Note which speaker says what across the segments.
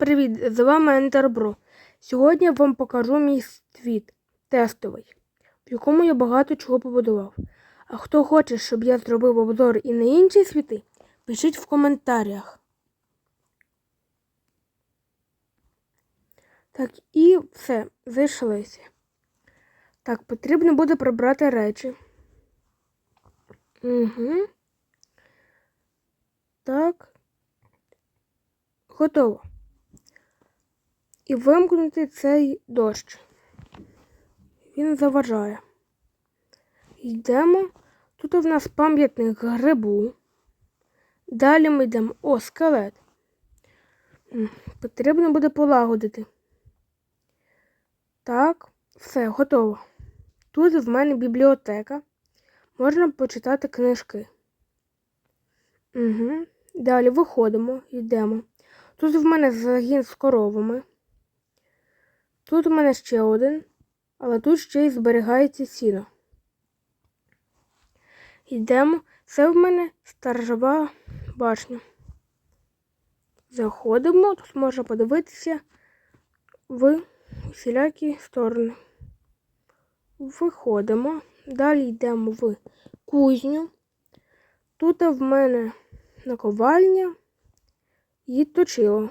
Speaker 1: Привіт! З вами Ентербро. Сьогодні я вам покажу мій світ тестовий, в якому я багато чого побудував. А хто хоче, щоб я зробив обзор і на інші світи, пишіть в коментарях. Так, і все, зайшлися. Так, потрібно буде прибрати речі. Угу. Так. Готово. І вимкнути цей дощ. Він заважає. Йдемо. Тут у нас пам'ятник грибу. Далі ми йдемо. О, скелет. Потрібно буде полагодити. Так, все, готово. Тут в мене бібліотека. Можна почитати книжки. Угу. Далі виходимо, йдемо. Тут в мене загін з коровами. Тут у мене ще один, але тут ще й зберігається сіно. Йдемо. Це в мене сторожова башня. Заходимо, тут можна подивитися в усілякі сторони. Виходимо. Далі йдемо в кузню. Тут в мене наковальня і точило.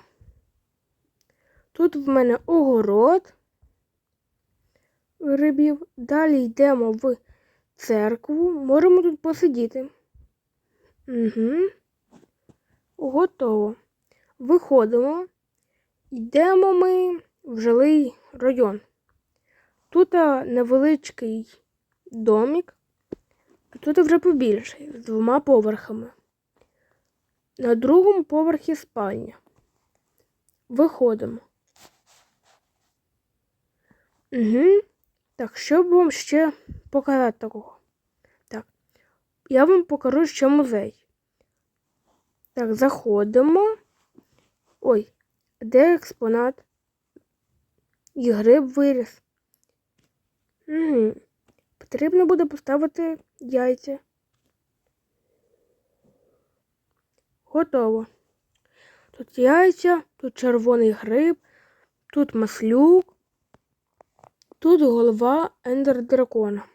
Speaker 1: Тут в мене огород грибів. Далі йдемо в церкву. Можемо тут посидіти. Угу. Готово. Виходимо. Йдемо ми в жилий район. Тут невеличкий домик, а тут вже побільший, з двома поверхами. На другому поверхі спальня. Виходимо. Угу. Так, що б вам ще показати такого? Так, я вам покажу ще музей. Так, заходимо. Ой, де експонат? І гриб виріс. Угу. Потрібно буде поставити яйця. Готово. Тут яйця, тут червоний гриб, тут маслюк, тут голова ендер дракона.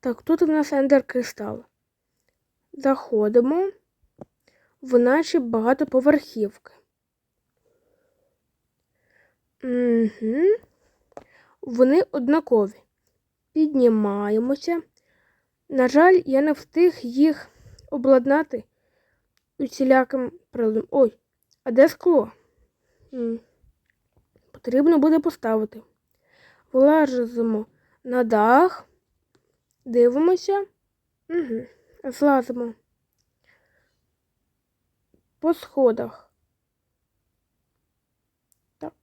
Speaker 1: Так, тут у нас ендер кристал. Заходимо в наші багатоповерхівки. Угу. Вони однакові. Піднімаємося. На жаль, я не встиг їх обладнати усіляким приладом. Ой, а де скло? М. Потрібно буде поставити. Влазимо на дах, дивимося, угу. злазимо по сходах. Так,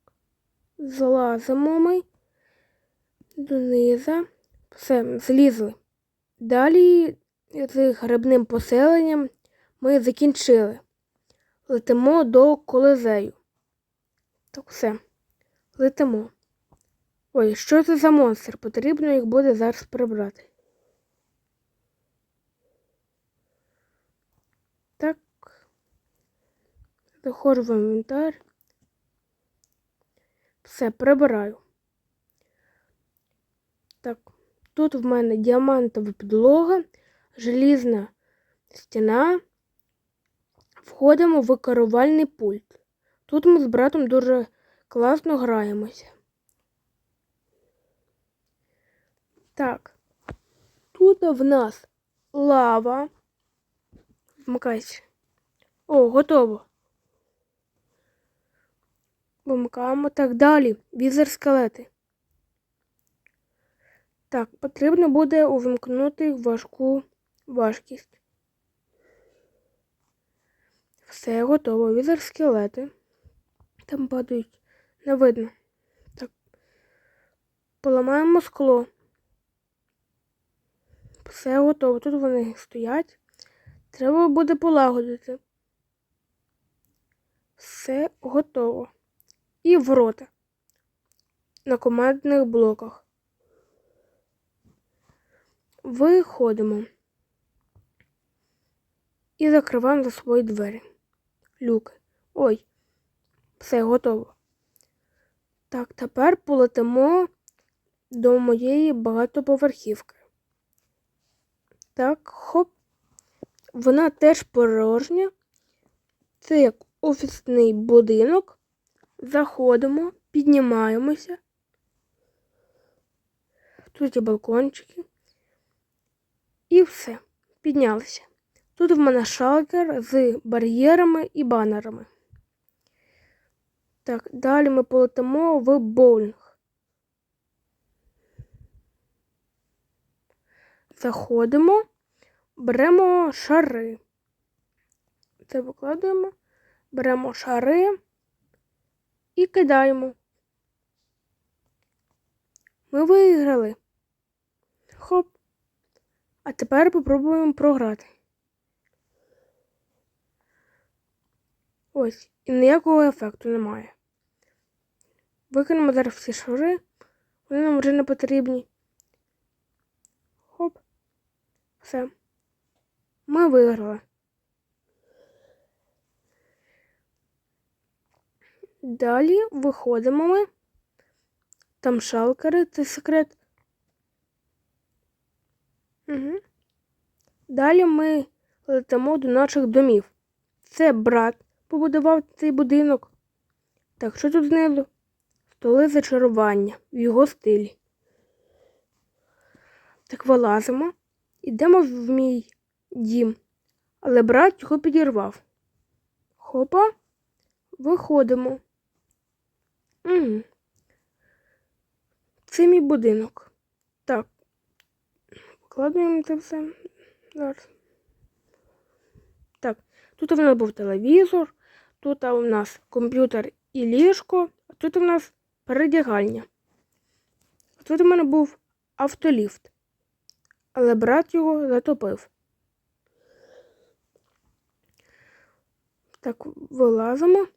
Speaker 1: злазимо ми донизу. Все, злізли. Далі з грибним поселенням ми закінчили. Летимо до колизею. Так все. Летимо. Ой, що це за монстр? Потрібно їх буде зараз прибрати. Так. Заходжу в інвентар. Все, прибираю. Так, тут в мене діамантова підлога, желізна стіна. Входимо в керувальний пульт. Тут ми з братом дуже класно граємося. Так, тут в нас лава. Вмикайся. О, готово. Вимикаємо. Так, далі. Візер скелети. Так, потрібно буде увімкнути важку важкість. Все готово. Візер скелети. Там падають. Не видно. Так. Поламаємо скло. Все готово. Тут вони стоять. Треба буде полагодити. Все готово. І ворота. На командних блоках. Виходимо. І закриваємо за собою двері. Люки. Ой, Все готово. Так, тепер полетимо до моєї багатоповерхівки. Так, хоп. Вона теж порожня. Це як офісний будинок. Заходимо, піднімаємося. Тут є балкончики. І все. Піднялися. Тут в мене шалкер з бар'єрами і банерами. Так, далі ми полетимо в боулінг. Заходимо, беремо шари. Це викладаємо, беремо шари і кидаємо. Ми виграли. Хоп. А тепер попробуємо програти. Ось, і ніякого ефекту немає. Викинемо зараз всі шари, вони нам вже не потрібні. Хоп. Все. Ми виграли. Далі виходимо ми. Там шалкери, це секрет. Угу. Далі ми летимо до наших домів. Це брат побудував цей будинок. Так, що тут знизу? Столи зачарування в його стилі. Так вилазимо, йдемо в мій дім, але брат його підірвав. Хопа, виходимо. Угу. Це мій будинок. Так. Викладаємо це все. Зараз. Так, тут у нас був телевізор, тут у нас комп'ютер і ліжко, а тут у нас передягальня. А тут у мене був автоліфт, але брат його затопив. Так, вилазимо.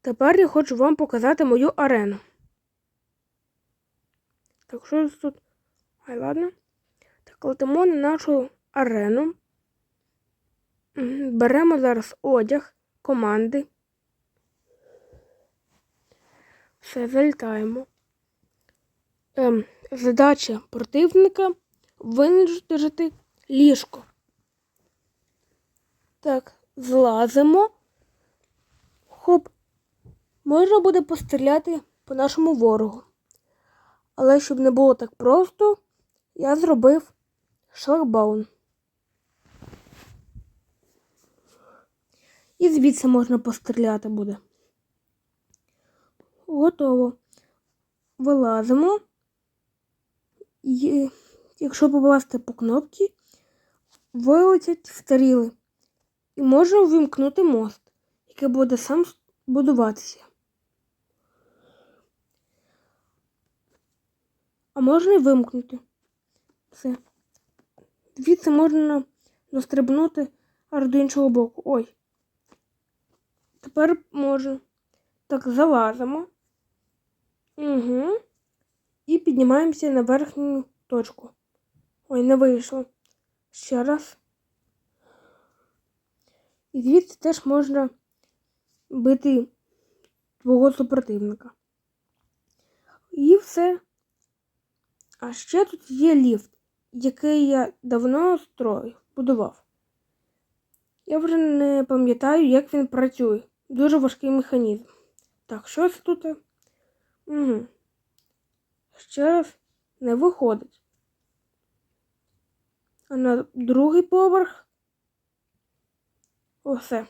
Speaker 1: Тепер я хочу вам показати мою арену. Так, що тут? Ай, ладно. Так, летимо на нашу арену. Беремо зараз одяг команди. Все, залітаємо. Ем, задача противника винижити ліжко. Так, злазимо. Хоп. Можна буде постріляти по нашому ворогу. Але щоб не було так просто, я зробив шлагбаун. І звідси можна постріляти буде. Готово. Вилазимо. І якщо попасти по кнопці, вилетять стріли. І можна вимкнути мост, який буде сам будуватися. А можна і вимкнути. Все. Звідси можна настрибнути аж до іншого боку. Ой. Тепер можу. Так, залазимо. Угу. І піднімаємося на верхню точку. Ой, не вийшло. Ще раз. І звідси теж можна бити твого супротивника. І все. А ще тут є ліфт, який я давно строїв, будував. Я вже не пам'ятаю, як він працює. Дуже важкий механізм. Так, щось тут. Угу. Ще раз не виходить. На другий поверх. Осе.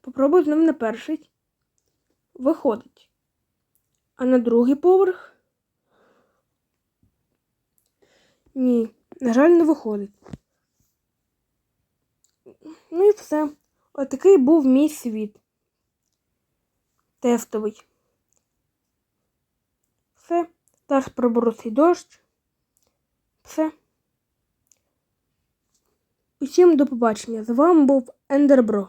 Speaker 1: Попробую з ним на перший. Виходить. А на другий поверх. Ні, на жаль, не виходить. Ну і все. Отакий був мій світ. Тестовий. Все. Зараз приберу цей дощ. Все. Усім до побачення. З вами був Ендербро.